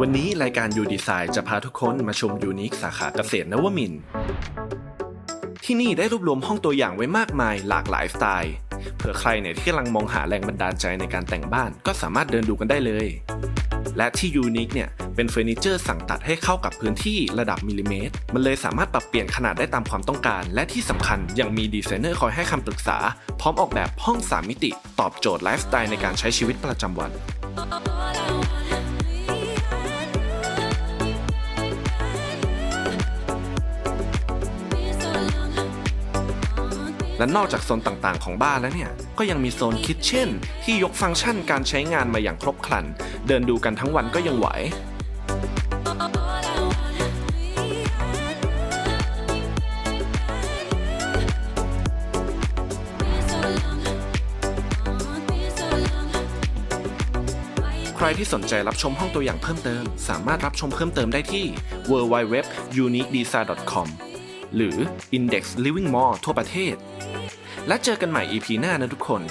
วันนี้รายการยูดีไซน์จะพาทุกคนมาชมยูนิคสาขาเกษตรนวมิน ที่นี่ได้รวบรวมห้องตัวอย่างไว้มากมายหลากหลายสไตล์ เผื่อใครเนี่ยที่กำลังมองหาแรงบันดาลใจในการแต่งบ้านก็สามารถเดินดูกันได้เลย และที่ยูนิคเนี่ยเป็นเฟอร์นิเจอร์สั่งตัดให้เข้ากับพื้นที่ระดับมิลลิเมตร มันเลยสามารถปรับเปลี่ยนขนาดได้ตามความต้องการ และที่สำคัญยังมีดีไซเนอร์คอยให้คำปรึกษา พร้อมออกแบบห้อง 3 มิติ ตอบโจทย์ไลฟ์สไตล์ในการใช้ชีวิตประจำวัน และนอกจากโซนต่างๆ ของบ้านแล้วเนี่ย ก็ยังมีโซนคิทเช่น ที่ยกฟังก์ชันการใช้งานมาอย่างครบครัน เดินดูกันทั้งวันก็ยังไหวใครที่สนใจรับชมห้องตัวอย่างเพิ่มเติม สามารถรับชมเพิ่มเติมได้ที่ www.uniquedesign.com หรือ Index Living Mall ทั่วประเทศ และเจอกันใหม่ EP หน้านะทุกคน